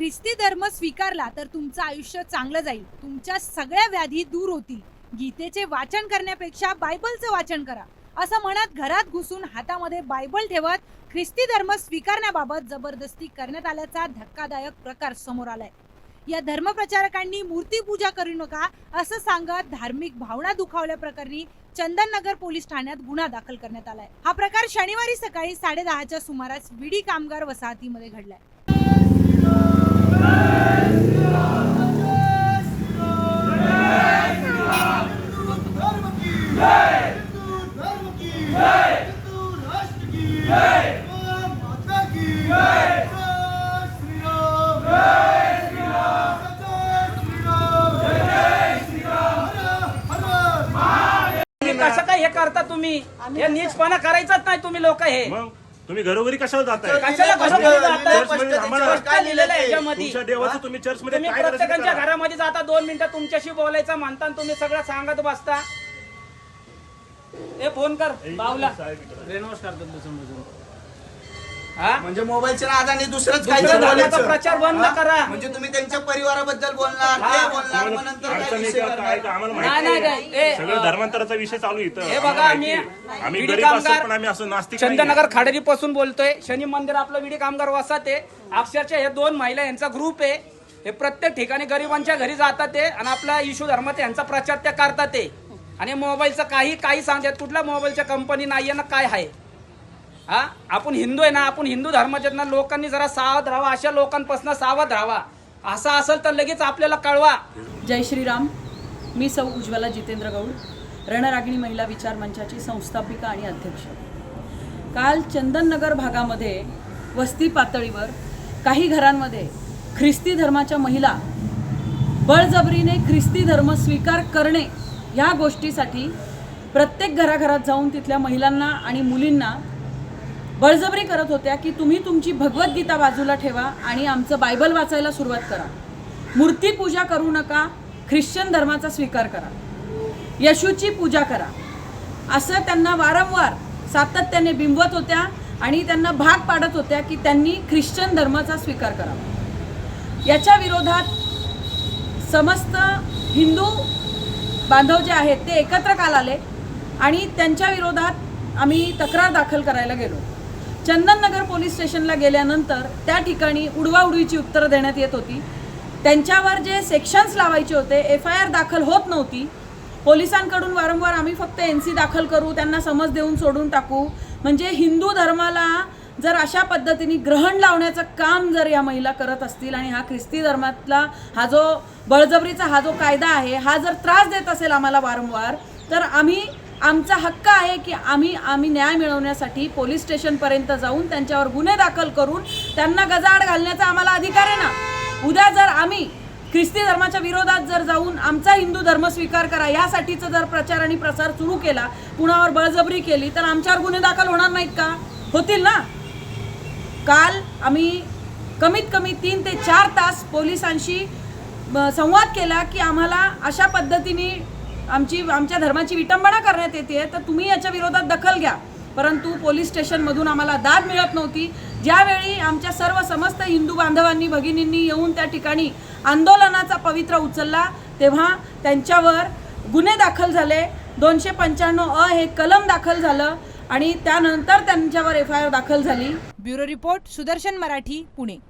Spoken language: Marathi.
ख्रिस्ती धर्म स्वीकारला तर तुमचं आयुष्य चांगलं जाईल. तुमच्या सगळ्या व्याधी दूर होतील. गीतेचे वाचन करण्यापेक्षा बायबलचं वाचन करा. असं म्हणत घरात घुसून हातामध्ये बायबल ठेवत ख्रिस्ती धर्म स्वीकारण्याबाबत जबरदस्ती करण्यात आल्याचा धक्कादायक प्रकार समोर आलाय. या धर्मप्रचारकांनी मूर्तीपूजा करू नका असं सांगत धार्मिक भावना दुखावल्या प्रकरणी चंदननगर पोलीस ठाण्यात गुन्हा दाखल करण्यात आलाय. हा प्रकार शनिवारी सकाळी साडेदहाच्या सुमारास विडी कामगार वसाहतीमध्ये घडलाय. करता तुम्ही? हे नीचपणा करायचाच नाही तुम्ही लोक हे. मग तुम्ही घरोघरी कशाला जाताय? कशाला कसं काय जाताय? चर्चमध्ये थांबा ना. काय लिहिलेलं आहे याच्यामध्ये तुमच्या देवाचं तुम्ही चर्चमध्ये तुम्ही काय करायचं ते प्रत्येकाच्या. घरामध्ये जाता दोन मिनिटं तुमच्याशी बोलायचं म्हणता आणि तुम्ही सगळं सांगत बसता. हे फोन कर बावला. समजून. हा? म्हणजे मोबाईलच्या नादाने दुसरंच दुसऱ्या काहीतरी धर्माचा बोलायचं प्रचार बंद हा? करा. म्हणजे तुम्ही त्यांच्या परिवाराबद्दल बोलणार हा. ते बोलणार मग नंतर काय अडचण विषय आहे का, काय करणार? का आम्हाला नाही. माहिती नाही आहे. नाही ए, सगळं धर्मांतराचा विषय चालू आहे इथं. हे बघा, आम्हाला आम्ही- आहे. आम्ही विडी गरीब असतो कामगार- पण आम्ही असं नास्तिक चंदनगर खाडेरी पासून बोलतोय. शनी मंदिर आपलं विडी कामगार वसात आहे. अक्षरशः हे दोन महिला यांचा ग्रुप आहे. हे प्रत्येक ठिकाणी गरिबांच्या घरी जातात ते आणि आपला इशू धर्माचा यांचा प्रचार त्या करतात ते. आणि मोबाईलचं काही काही सांगतात कुठल्या मोबाईलच्या कंपनी नाहीये ना काय आहे? हा? आपण हिंदू आहे ना आपण हिंदू धर्माच्या ना लोकांनी जरा सावध राहावा अशा लोकांपासून सावध राहावा. असं असेल तर लगेच आपल्याला कळवा. जय श्रीराम. मी सौ उज्ज्वला जितेंद्र गौड रणरागिणी महिला विचार मंचाची संस्थापिका आणि अध्यक्ष. काल चंदननगर भागामध्ये वस्ती पातळीवर काही घरांमध्ये ख्रिस्ती धर्माच्या महिला बळजबरीने ख्रिस्ती धर्म स्वीकार करणे ह्या गोष्टीसाठी प्रत्येक घराघरात जाऊन तिथल्या महिलांना आणि मुलींना बळजबरी करत होत्या की तुम्ही तुमची भगवद्गीता बाजूला ठेवा आणि आमचं बायबल वाचायला सुरुवात करा. मूर्तीपूजा करू नका ख्रिश्चन धर्माचा स्वीकार करा. यशूची पूजा करा. असं त्यांना वारंवार सातत्याने बिंबवत होत्या आणि त्यांना भाग पाडत होत्या की त्यांनी ख्रिश्चन धर्माचा स्वीकार करावा. याच्या विरोधात समस्त हिंदू बांधव जे आहेत ते एकत्र काल आले आणि त्यांच्या विरोधात आम्ही तक्रार दाखल करायला गेलो. चंदननगर पोलीस स्टेशनला गेल्यानंतर त्या ठिकाणी उडवाउडवीची उत्तरं देण्यात येत होती. त्यांच्यावर जे सेक्शन्स लावायचे होते एफ आय आर दाखल होत नव्हती. पोलिसांकडून वारंवार आम्ही फक्त एन सी दाखल करू त्यांना समज देऊन सोडून टाकू. म्हणजे हिंदू धर्माला जर अशा पद्धतीने ग्रहण लावण्याचं काम जर या महिला करत असतील आणि हा ख्रिस्ती धर्मातला हा जो बळजबरीचा हा जो कायदा आहे हा जर त्रास देत असेल आम्हाला वारंवार तर आम्ही आमचा हक्क आहे की आम्ही आम्ही न्याय मिळवण्यासाठी पोलीस स्टेशनपर्यंत जाऊन त्यांच्यावर गुन्हे दाखल करून त्यांना गजाआड घालण्याचा आम्हाला अधिकार आहे ना? उद्या जर आम्ही ख्रिस्ती धर्माच्या विरोधात जर जाऊन आमचा हिंदू धर्म स्वीकार करा यासाठीचा जर प्रचार आणि प्रसार सुरू केला कुणावर बळजबरी केली तर आमच्यावर गुन्हे दाखल होणार नाहीत का? होतील ना? काल आम्ही कमीत कमी तीन ते चार तास पोलिसांशी ब- संवाद केला की आम्हाला अशा पद्धतीने आमची आमच्या धर्माची विटंबना करण्यात येते तर तुम्ही याच्या विरोधात दखल घ्या. परंतु पोलीस स्टेशनमधून आम्हाला दाद मिळत नव्हती. ज्यावेळी आमच्या सर्व समस्त हिंदू बांधवांनी भगिनींनी येऊन त्या ठिकाणी आंदोलनाचा पवित्र उचलला तेव्हा त्यांच्यावर गुन्हे दाखल झाले. दोनशे पंच्याण्णव अ हे कलम दाखल झालं आणि त्यानंतर त्यांच्यावर एफ आय आर दाखल झाली. Bureau report Sudarshan Marathi Pune.